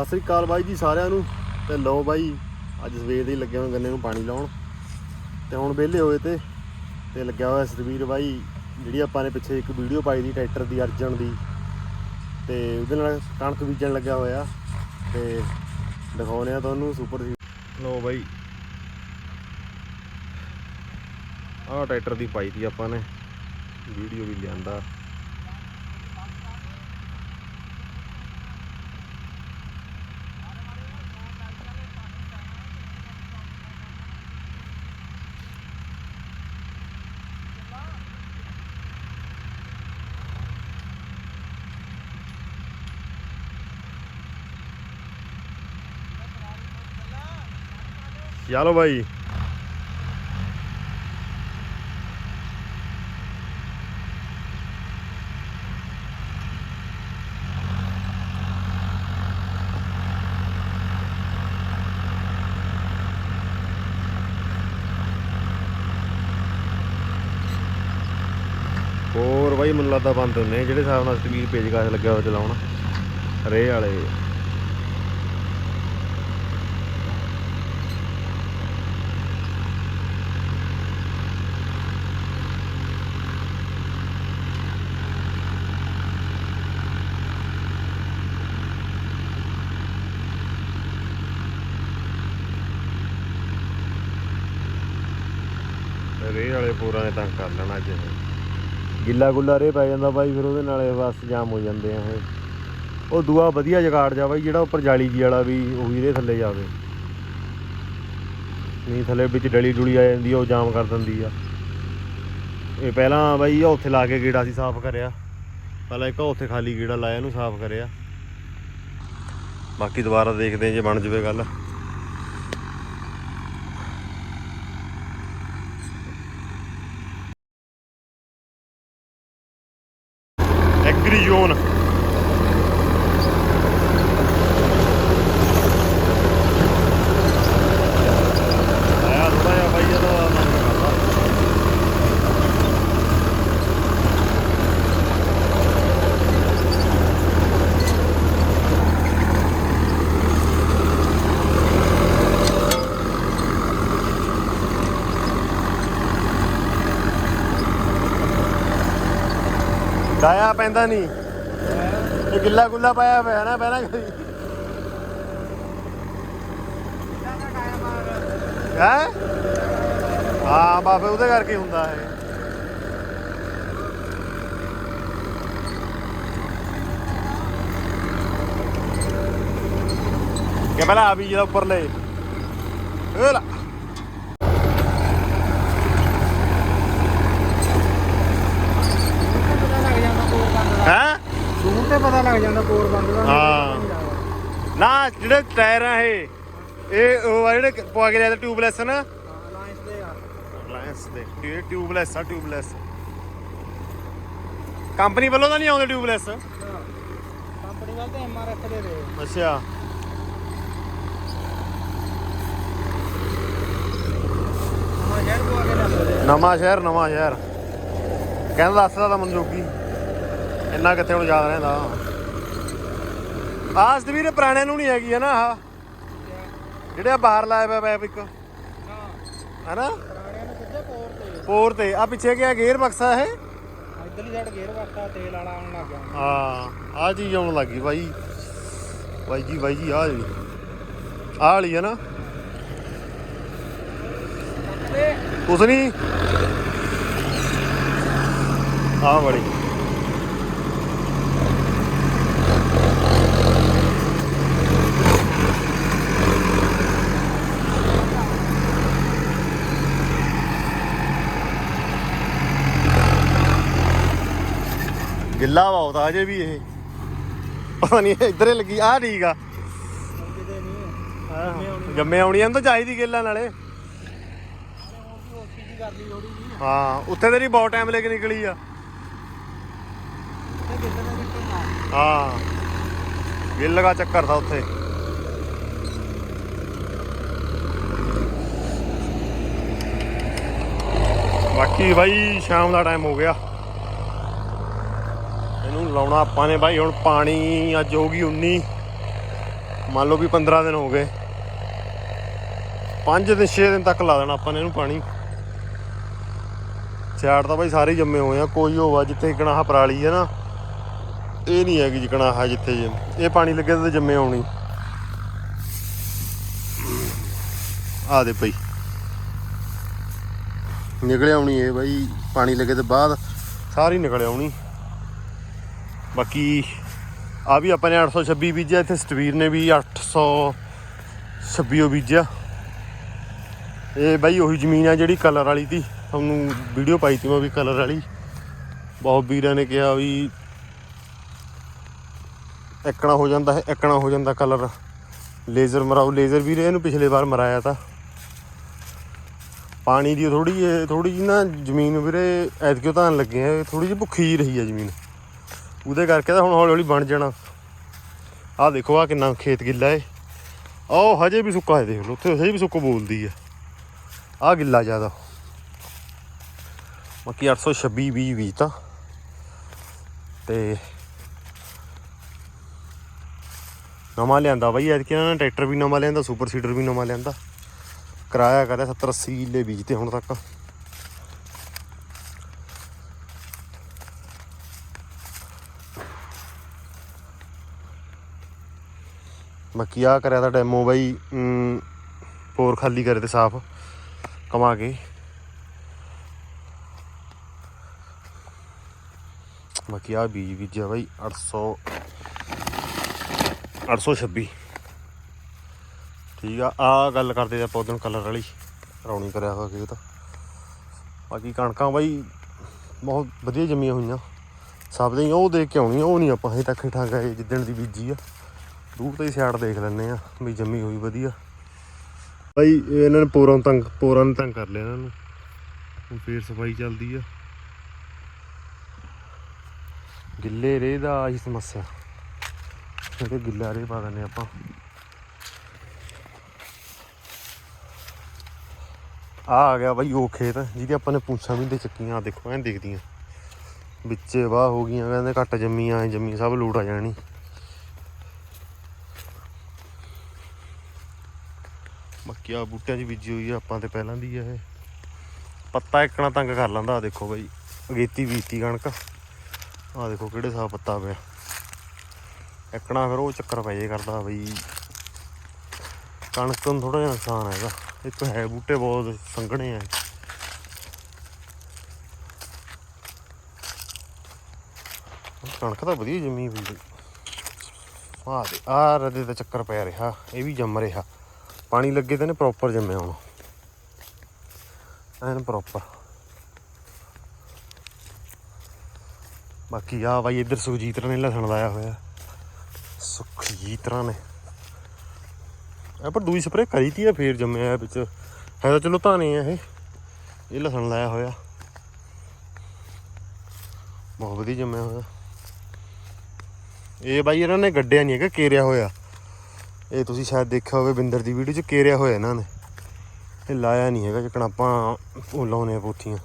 ਸਤਿ ਸ੍ਰੀ ਅਕਾਲ ਬਾਈ ਜੀ ਸਾਰਿਆਂ ਨੂੰ ਤੇ ਲਓ ਬਾਈ, ਅੱਜ ਸਵੇਰ ਦੇ ਲੱਗੇ ਹੋਏ ਗੰਨੇ ਨੂੰ ਪਾਣੀ ਲਾਉਣ। ਤੇ ਹੁਣ ਵਿਹਲੇ ਹੋਏ ਤੇ ਤੇ ਲੱਗਿਆ ਹੋਇਆ ਸਤਵੀਰ ਬਾਈ, ਜਿਹੜੀ ਆਪਾਂ ਨੇ ਪਿੱਛੇ ਇੱਕ ਵੀਡੀਓ ਪਾਈ ਦੀ ਟਰੈਕਟਰ ਦੀ ਅਰਜਨ ਦੀ। ਤੇ ਉਹਦੇ ਨਾਲ ਕਣਕ ਬੀਜਣ ਲੱਗਿਆ ਹੋਇਆ। ਤੇ ਦਿਖਾਉਨੇ ਆ ਤੁਹਾਨੂੰ ਸੁਪਰ ਸੀ ਲਓ ਬਾਈ, ਆਹ ਟਰੈਕਟਰ ਦੀ ਪਾਈ ਦੀ ਆਪਾਂ ਨੇ, ਵੀਡੀਓ ਵੀ ਲਿਆਂਦਾ। ਚਲੋ ਬਾਈ। ਹੋਰ ਬਾਈ ਮੈਨੂੰ ਲੱਗਦਾ ਬੰਦ ਹੁੰਨੇ ਜਿਹੜੇ ਹਿਸਾਬ ਨਾਲ ਸਟਵੀਰ ਪੇਜ ਕਾਸ ਲੱਗਿਆ ਹੋਇਆ ਚਲਾਉਣ। ਰੇ ਵਾਲੇ। ਰੇ ਵਾਲੇ ਪੂਰਾ ਨੇ ਤੰਗ ਕਰ ਲੈਣਾ ਅੱਜ ਇਹ। ਗਿੱਲਾ ਗੁੱਲਾ ਰੇਹ ਪੈ ਜਾਂਦਾ ਬਾਈ, ਫਿਰ ਉਹਦੇ ਨਾਲੇ ਬਸ ਜਾਮ ਹੋ ਜਾਂਦੇ ਆ ਇਹ। ਉਹ ਦੂਆ ਵਧੀਆ ਜਗਾੜ ਜਾ ਬਾਈ, ਜਿਹੜਾ ਉੱਪਰ ਜਾਲੀ ਜੀ ਵਾਲਾ ਵੀ ਉਹੀ ਰੇ ਥੱਲੇ ਜਾਵੇ। ਨਹੀਂ ਥੱਲੇ ਵਿੱਚ ਡਲੀ ਡੁਲੀ ਆ ਜਾਂਦੀ ਆ, ਉਹ ਜਾਮ ਕਰ ਦਿੰਦੀ ਆ। ਇਹ ਪਹਿਲਾਂ ਬਾਈ ਉੱਥੇ ਲਾ ਕੇ ਗੇੜਾ ਸੀ ਸਾਫ਼ ਕਰਿਆ। ਪਹਿਲਾਂ ਇੱਕ ਉੱਥੇ ਖਾਲੀ ਗੇੜਾ ਲਾਇਆ, ਇਹਨੂੰ ਸਾਫ਼ ਕਰਿਆ। ਬਾਕੀ ਦੁਬਾਰਾ ਦੇਖਦੇ ਜੇ ਬਣ ਜਵੇ ਗੱਲ। регионах. ਡਾਇਆ ਪੈਂਦਾ ਨਹੀਂ। ਇਹ ਗਿੱਲਾ ਗੁੱਲਾ ਪਾਇਆ ਹੋਇਆ ਨਾ ਪਹਿਲਾਂ ਕਦੀ ਹੈ? ਹਾਂ ਬਾਬੇ ਉਹਦੇ ਕਰਕੇ ਹੁੰਦਾ ਹੈ ਕਿ ਪਹਿਲਾਂ ਆ ਵੀ ਜਿਹੜਾ ਉੱਪਰ ਲੈ ਏ ਲਾ ਪਤਾ ਲੱਗ ਜਾਂਦਾ ਕੋਰ ਬੰਦ ਦਾ ਹੈ ਦੂਰ ਤੇ ਬੰਦ ਦਾ ਹਾਂ। ਨਾ ਜਿਹੜੇ ਟਾਇਰ ਆ ਇਹ ਇਹ ਉਹ ਆ ਜਿਹੜੇ ਪਵਾ ਕੇ ਲਿਆ ਟਿਊਬਲੈਸ ਨਾ? ਲਾਈਨਸ ਦੇ ਆ। ਰਿਲਾਇੰਸ ਦੇ। ਇਹ ਟਿਊਬਲੈਸ ਆ ਟਿਊਬਲੈਸ ਕੰਪਨੀ ਵੱਲੋਂ ਤਾਂ ਨਹੀਂ ਆਉਂਦੇ ਟਿਊਬਲੈਸ ਕੰਪਨੀ ਵਾਲ ਤੇ ਐਮਆਰਐਫ ਦੇ ਦੇ ਅੱਛਾ। ਨਵਾਂ ਸ਼ਹਿਰ ਨਵਾਂ ਸ਼ਹਿਰ। ਕਹਿੰਦਾ ਦੱਸਦਾ ਤਾਂ ਮਨਜੋਗੀ। ਇੰਨਾ ਕਿੱਥੇ ਹੁਣ ਯਾਦ ਰਹਿੰਦਾ। ਆਸ ਤੇ ਵੀਰੇ ਪੁਰਾਣੇ ਨੂੰ ਨਹੀਂ ਹੈਗੀ ਹੈ ਨਾ ਆਹ। ਜਿਹੜੇ ਆ ਬਾਹਰ ਲਾਇਆ ਪਿਆ ਪੈਪ ਇੱਕ। ਹਾਂ ਹੈਨਾ? ਪੁਰਾਣਿਆਂ ਨੂੰ ਪੋਰ ਤੇ। ਆ ਪਿੱਛੇ ਗਿਆ ਗੇਅਰ ਬਕਸਾ ਇਹ? ਇਧਰਲੀ ਸਾਈਡ ਗੇਅਰ ਵਰਤਾ ਤੇਲ ਵਾਲਾ ਆਉਣ ਲੱਗ ਗਿਆ। ਹਾਂ ਆ ਚੀਜ਼ ਆਉਣ ਲੱਗੀ ਬਾਈ। ਬਾਈ ਜੀ ਬਾਈ ਜੀ ਆ ਜੀ ਆ ਵਾਲੀ ਹੈ ਨਾ। ਕੁਛ ਨਹੀਂ ਆ ਬੜੀ ਗਿੱਲਾ ਬਹੁਤ ਆ ਜੇ ਵੀ ਇਹ। ਪਤਾ ਨਹੀਂ ਇੱਧਰ ਲੱਗੀ ਆ ਠੀਕ ਆ। ਜੰਮੇ ਆਉਣੀ ਇਹਨੂੰ ਤਾਂ ਚਾਹੀਦੀ ਗਿੱਲਾ ਨਾਲੇ। ਹਾਂ, ਉੱਥੇ ਤੇਰੀ ਬਹੁਤ ਟਾਈਮ ਲੈ ਕੇ ਨਿਕਲੀ ਆ। ਹਾਂ। ਗਿੱਲ ਲਗਾ ਚੱਕਰ ਥਾ ਉੱਥੇ। ਬਾਕੀ ਬਾਈ, ਸ਼ਾਮ ਦਾ ਟਾਈਮ ਹੋ ਗਿਆ। ਇਹਨੂੰ ਲਾਉਣਾ ਆਪਾਂ ਨੇ ਬਾਈ, ਹੁਣ ਪਾਣੀ ਅੱਜ ਹੋ ਗਈ 19 ਮੰਨ ਲਓ ਵੀ 15 ਦਿਨ ਹੋ ਗਏ। 5 ਦਿਨ 6 ਦਿਨ ਤੱਕ ਲਾ ਦੇਣਾ ਆਪਾਂ ਨੇ ਇਹਨੂੰ ਪਾਣੀ। ਸਿਆੜ ਤਾਂ ਬਾਈ ਸਾਰੇ ਜੰਮੇ ਹੋਏ ਆ, ਕੋਈ ਹੋਵਾ ਜਿੱਥੇ ਕਣਾਹ ਪਰਾਲੀ ਹੈ ਨਾ, ਇਹ ਨਹੀਂ ਹੈਗੀ ਜਿਕਣਾ ਆ ਜਿੱਥੇ ਇਹ ਪਾਣੀ ਲੱਗੇ ਤੇ ਜੰਮੇ ਆਉਣੀ ਆ ਦੇ ਪਈ ਨਿਕਲ ਆਉਣੀ ਇਹ ਬਾਈ, ਪਾਣੀ ਲੱਗੇ ਤੇ ਬਾਅਦ। ਸਾਰੀ ਨਿਕਲ ਆਉਣੀ ਬਾਕੀ ਆ ਵੀ ਆਪਾਂ ਨੇ 826 ਬੀਜਿਆ, ਇੱਥੇ ਸਟਵੀਰ ਨੇ ਵੀ 826 ਓ ਬੀਜਿਆ। ਇਹ ਬਾਈ ਉਹੀ ਜ਼ਮੀਨ ਆ ਜਿਹੜੀ ਕਲਰ ਵਾਲੀ ਤੀ ਤੁਹਾਨੂੰ ਵੀਡੀਓ ਪਾਈ ਤੀ ਮੈਂ ਵੀ ਕਲਰ ਵਾਲੀ। ਬਹੁਤ ਵੀਰਾਂ ਨੇ ਕਿਹਾ ਵੀ ਇੱਕਣਾ ਹੋ ਜਾਂਦਾ ਹੈ, ਇੱਕਣਾ ਹੋ ਜਾਂਦਾ ਕਲਰ ਲੇਜ਼ਰ ਮਰਾਓ ਲੇਜ਼ਰ ਵੀਰੇ, ਇਹਨੂੰ ਪਿਛਲੇ ਵਾਰ ਮਰਾਇਆ ਤਾਂ। ਪਾਣੀ ਦੀ ਥੋੜੀ ਜਿਹੀ ਥੋੜੀ ਜਿਹੀ ਨਾ ਜ਼ਮੀਨ ਵੀਰੇ ਐਤਕਿਓ ਤਾਂ ਲੱਗੇ ਆ ਥੋੜੀ ਜਿਹੀ ਭੁੱਖੀ ਰਹੀ ਆ ਜ਼ਮੀਨ। ਉਹਦੇ ਕਰਕੇ ਤਾਂ ਹੁਣ ਹੌਲੀ ਹੌਲੀ ਬਣ ਜਾਣਾ। ਆਹ ਦੇਖੋ ਆ ਕਿੰਨਾ ਖੇਤ ਗਿੱਲਾ ਏ। ਆਹ ਹਜੇ ਵੀ ਸੁੱਕਾ ਹੈ, ਦੇਖ ਲਓ, ਉੱਥੇ ਹਜੇ ਵੀ ਸੁੱਕੋ ਬੋਲਦੀ ਆ। ਆਹ ਗਿੱਲਾ ਜ਼ਿਆਦਾ। ਬਾਕੀ 826 20 20 ਤਾਂ। ਤੇ ਨਵਾਂ ਲਿਆਂਦਾ ਬਾਈ, ਐਤਕੀ ਇਹਨਾਂ ਨੇ ਟਰੈਕਟਰ ਵੀ ਨਵਾਂ ਲਿਆਂਦਾ, ਸੁਪਰ ਸੀਡਰ ਵੀ ਨਵਾਂ ਲਿਆਂਦਾ। ਕਿਰਾਇਆ ਕਰਿਆ 70 80 ਕਿੱਲੇ ਬੀਜਤੇ ਹੁਣ ਤੱਕ। ਬਾਕੀ ਆ ਕਰਿਆ ਤਾਂ ਡੈਮੋ ਬਾਈ ਅਮ, ਪੋਰ ਖਾਲੀ ਕਰੇ ਤੇ ਸਾਫ਼ ਕਮਾ ਕੇ। ਬਾਕੀ ਆ ਬੀਜ ਬੀਜਿਆ ਬਾਈ 800 826 ਠੀਕ ਆ ਆ ਗੱਲ ਕਰਦੇ ਆ ਉਦੋਂ ਕਲਰ ਵਾਲੀ ਰੌਣੀ ਕਰਿਆ ਹੋਇਆ ਖੇਤ। ਬਾਕੀ ਕਣਕਾਂ ਬਾਈ ਬਹੁਤ ਵਧੀਆ ਜੰਮੀਆਂ ਹੋਈਆਂ। ਸਭ ਦੇ ਹੀ ਉਹ ਦੇਖ ਕੇ ਆਉਣੀ ਉਹ ਨਹੀਂ ਆਪਾਂ ਹਜੇ ਤੱਕ ਠਾ ਗਏ ਜਿੱਦਣ ਦੀ ਬੀਜੀ ਆ। ਦੂਰ ਤੇ ਸਿਆੜ ਦੇਖ ਲੈਂਦੇ ਆ ਵੀ ਜੰਮੀ ਹੋਈ ਵਧੀਆ। ਬਾਈ ਇਹਨਾਂ ਨੇ ਪੋਰਾਂ ਤੰਗ ਪੋਰਾਂ ਨੂੰ ਤੰਗ ਕਰ ਲਿਆ ਇਹਨਾਂ ਨੂੰ। ਹੁਣ ਫੇਰ ਸਫ਼ਾਈ ਚੱਲਦੀ ਆ। ਗਿੱਲੇ ਰੇ ਦਾ ਆਹੀ ਸਮੱਸਿਆ। ਇਹਦੇ ਗਿੱਲਾ ਰੇ ਪਾ ਦਿੰਦੇ ਆਪਾਂ। ਆ ਆ ਗਿਆ ਬਾਈ ਉਹ ਖੇਤ ਜਿਹਦੀ ਆਪਾਂ ਨੇ ਪੁੱਛਾਂ ਵੀ ਦੇ ਚੱਕੀਆਂ ਆਹ ਦੇਖੋ ਐਂ ਦਿਖਦੀਆਂ। ਵਿੱਚੇ ਵਾਹ ਹੋ ਗਈਆਂ ਕਹਿੰਦੇ ਘੱਟ ਜੰਮੀਆਂ ਐ ਜੰਮੀ ਸਭ ਲੂਟ ਆ ਜਾਣੀ। ਬਾਕੀ ਆ, ਬੂਟਿਆਂ 'ਚ ਬੀਜੀ ਹੋਈ ਆ, ਆਪਾਂ ਤੇ ਪਹਿਲਾਂ ਦੀ ਆ ਇਹ। ਪੱਤਾ ਇੱਕਣਾ ਤੰਗ ਕਰ ਲੈਂਦਾ ਆ ਦੇਖੋ ਬਾਈ, ਅਗੇਤੀ ਬੀਤੀ ਕਣਕ। ਆ ਦੇਖੋ ਕਿਹੜੇ ਸਾਹ ਪੱਤਾ ਪਿਆ। ਇੱਕਣਾ ਫਿਰ ਉਹ ਚੱਕਰ ਪੈ ਜੇ ਕਰਦਾ ਬਈ। ਕਣਕ ਨੂੰ ਥੋੜਾ ਜਿਹਾ ਨੁਕਸਾਨ ਹੈਗਾ। ਇੱਕ ਹੈ, ਬੂਟੇ ਬਹੁਤ ਸੰਘਣੇ ਆ। ਕਣਕ ਤਾਂ ਵਧੀਆ ਜੰਮੀ ਹੋਈ ਬਈ। ਆਹ ਦੇ ਆ ਰਦੇ ਦਾ ਚੱਕਰ ਪੈ ਰਿਹਾ, ਇਹ ਵੀ ਜੰਮ ਰਿਹਾ। ਪਾਣੀ ਲੱਗੇ ਤੇ ਨੇ ਪ੍ਰੋਪਰ ਜੰਮਿਆ ਹੁਣ। ਐਨ ਪ੍ਰੋਪਰ ਬਾਕੀ ਆ ਬਾਈ ਇੱਧਰ ਸੁਖਜੀਤ ਨੇ ਲਸਣ ਲਾਇਆ ਹੋਇਆ। ਸੁਖਜੀਤ ਨੇ ਇਹ ਪਰ ਦੂਈ ਸਪਰੇ ਕਰੀ ਤੀ ਆ, ਫੇਰ ਜੰਮਿਆ ਵਿੱਚ। ਹੈ ਤਾਂ ਚਲੋ ਧਾਨੇ ਆ ਇਹ। ਇਹ ਲਸਣ ਲਾਇਆ ਹੋਇਆ। ਬਹੁਤ ਵਧੀਆ ਜੰਮਿਆ ਹੋਇਆ। ਇਹ ਬਾਈ ਇਹਨਾਂ ਨੇ ਗੱਡਿਆ ਨਹੀਂ ਹੈਗਾ, ਕੇਰਿਆ ਹੋਇਆ। ਇਹ ਤੁਸੀਂ ਸ਼ਾਇਦ ਦੇਖਿਆ ਹੋਵੇ ਬਿੰਦਰ ਦੀ ਵੀਡੀਓ 'ਚ ਕੇਰਿਆ ਹੋਇਆ ਇਹਨਾਂ ਨੇ। ਇਹ ਲਾਇਆ ਨਹੀਂ ਹੈਗਾ ਜਿਕਣ ਆਪਾਂ ਉਹ ਲਾਉਨੇ ਆ ਪੋਥੀਆਂ।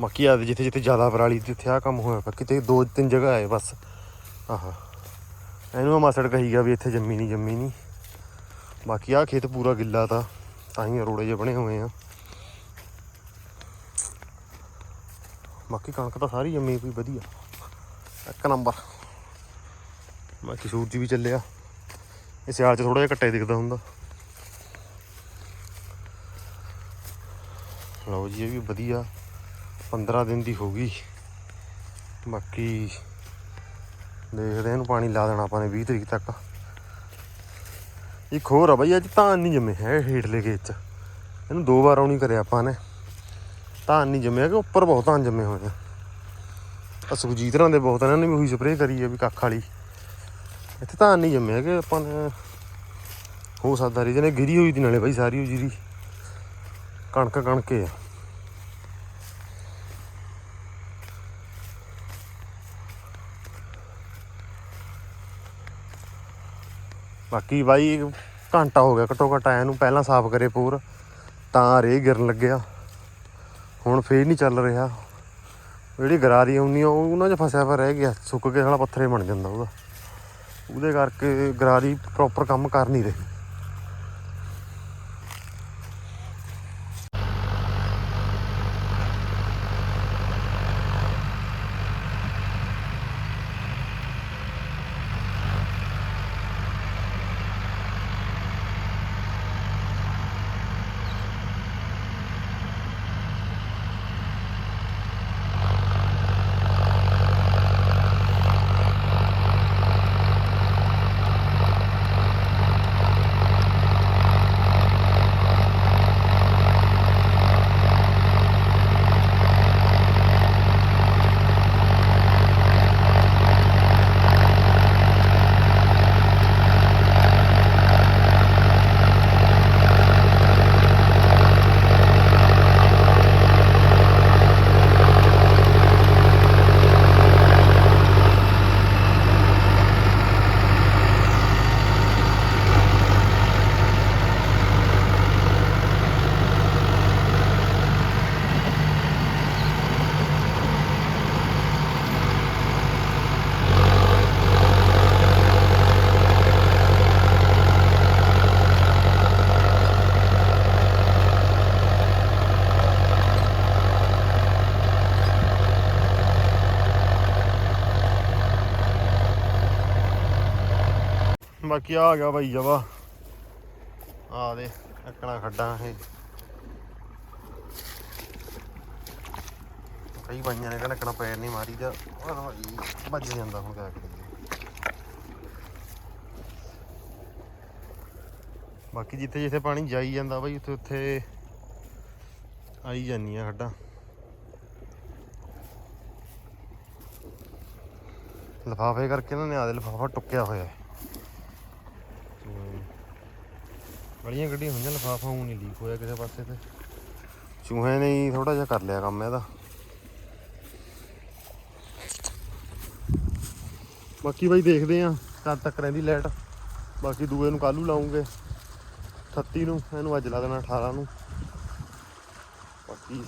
ਬਾਕੀ ਆ ਜਿੱਥੇ ਜਿੱਥੇ ਜ਼ਿਆਦਾ ਪਰਾਲੀ ਤੇ ਉੱਥੇ ਆ ਕੰਮ ਹੋਇਆ ਪਿਆ। ਕਿਤੇ ਦੋ ਤਿੰਨ ਜਗ੍ਹਾ ਆਏ ਬਸ। ਆਹਾ। ਇਹਨੂੰ ਮੈਂ ਮਾਸੜ ਕਹੀ ਗਿਆ ਵੀ ਇੱਥੇ ਜੰਮੀ ਨਹੀਂ ਜੰਮੀ ਨਹੀਂ ਬਾਕੀ ਆ ਖੇਤ ਪੂਰਾ ਗਿੱਲਾ ਤਾਂ ਤਾਂ ਹੀ ਰੋੜੇ ਜਿਹੇ ਬਣੇ ਹੋਏ ਆ। ਬਾਕੀ ਕਣਕ ਤਾਂ ਸਾਰੀ ਜੰਮੀ ਕੋਈ ਵਧੀਆ। ਇੱਕ ਨੰਬਰ। ਬਾਕੀ ਸੂਰਜ ਵੀ ਚੱਲਿਆ। ਇਹ ਸਿਆਲ 'ਚ ਥੋੜਾ ਜਿਹਾ ਘੱਟੇ ਦਿਖਦਾ ਹੁੰਦਾ। ਲਓ ਜੀ, ਇਹ ਵੀ ਵਧੀਆ। 15 ਦਿਨ ਦੀ ਹੋ ਗਈ। ਬਾਕੀ ਦੇਖਦੇ ਹਾਂ, ਇਹਨੂੰ ਪਾਣੀ ਲਾ ਦੇਣਾ ਆਪਾਂ ਨੇ 20 ਤਰੀਕ ਤੱਕ। ਇੱਕ ਹੋਰ ਆ ਬਈ, ਅੱਜ ਧਾਨ ਨਹੀਂ ਜੰਮੇ ਹੈ ਹੇਠਲੇ ਖੇਤ ਚ। ਇਹਨੂੰ ਦੋ ਵਾਰ ਆਉਣੀ ਕਰਿਆ ਆਪਾਂ ਨੇ। ਧਾਨ ਨਹੀਂ ਜੰਮਿਆ ਕਿ ਉੱਪਰ ਬਹੁਤ ਧਾਨ ਜੰਮੇ ਹੋਏ ਆ ਆ ਸੁਖਜੀਤ ਰਾਂ ਦੇ ਬਹੁਤ ਇਹਨਾਂ ਨੇ ਵੀ ਉਹੀ ਸਪਰੇਅ ਕਰੀ ਆ ਵੀ ਕੱਖ ਵਾਲੀ। ਇੱਥੇ ਤਾਂ ਨਹੀਂ ਜੰਮੇ ਹੈਗੇ ਆਪਾਂ ਨੇ। ਹੋ ਸਕਦਾ ਰੀਜਨ ਇਹ ਗਿਰੀ ਹੋਈ ਦੀ ਨਾਲੇ ਬਾਈ, ਸਾਰੀ ਉਹ ਜੀਰੀ ਕਣਕ ਕਣਕੇ ਆ। ਬਾਕੀ ਬਾਈ ਘੰਟਾ ਹੋ ਗਿਆ ਘੱਟੋ ਘੱਟ ਆਇਆ ਨੂੰ, ਪਹਿਲਾਂ ਸਾਫ਼ ਕਰੇ ਪੂਰ, ਤਾਂ ਰੇ ਗਿਰਨ ਲੱਗਿਆ। ਹੁਣ ਫੇਰ ਨਹੀਂ ਚੱਲ ਰਿਹਾ। ਜਿਹੜੀ ਗਰਾਰੀ ਆਉਂਦੀ ਉਹ ਉਹਨਾਂ 'ਚ ਫਸਿਆ ਪਿਆ ਰਹਿ ਗਿਆ, ਸੁੱਕ ਕੇ ਸਾਲਾ ਪੱਥਰੇ ਬਣ ਜਾਂਦਾ ਉਹਦਾ। ਉਹਦੇ ਕਰਕੇ ਗਰਾਰੀ ਪ੍ਰੋਪਰ ਕੰਮ ਕਰ ਨਹੀਂ ਰਹੀ। ਬਾਕੀ ਆ ਗਿਆ ਬਾਈ ਜਵਾ। ਆ ਦੇ ਇੱਕਣਾ ਖੱਡਾਂ ਇਹ। ਕਈ ਬਾਈਆਂ ਨੇ ਕਹਿੰਦਾ ਇੱਕਣਾ ਪੈਰ ਨਹੀਂ ਮਾਰੀਦਾ ਉਹ ਭਾਈ ਜਾਂਦਾ ਹੁਣ ਕਿਆ ਕਰੀਏ ਬਾਕੀ ਜਿੱਥੇ ਜਿੱਥੇ ਪਾਣੀ ਜਾਈ ਜਾਂਦਾ ਬਾਈ, ਉੱਥੇ ਉੱਥੇ ਆਈ ਜਾਂਦੀਆਂ ਖੱਡਾਂ। ਲਫਾਫੇ ਕਰਕੇ ਇਹਨਾਂ ਨੇ ਆਦੇ ਲਫਾਫਾ ਟੁੱਕਿਆ ਹੋਇਆ ਹੈ ਗਲੀਆਂ ਗੱਡੀਆਂ ਹੋਈਆਂ ਲਫਾਫਾ ਉਹ ਨਹੀਂ ਲੀਕ ਹੋਇਆ ਕਿਸੇ ਪਾਸੇ ਤੇ। ਚੂਹੇ ਨੇ ਹੀ ਥੋੜਾ ਜਿਹਾ ਕਰ ਲਿਆ ਕੰਮ ਇਹਦਾ। ਬਾਕੀ ਬਾਈ ਦੇਖਦੇ ਆ ਕਦ ਤੱਕ ਰਹਿੰਦੀ ਲਾਈਟ। ਬਾਕੀ ਦੂਏ ਨੂੰ ਕੱਲੂ ਲਾਉਂਗੇ। 38 ਨੂੰ, ਇਹਨੂੰ ਅੱਜ ਲਾ ਦੇਣਾ 18 ਨੂੰ। ਬਾਕੀ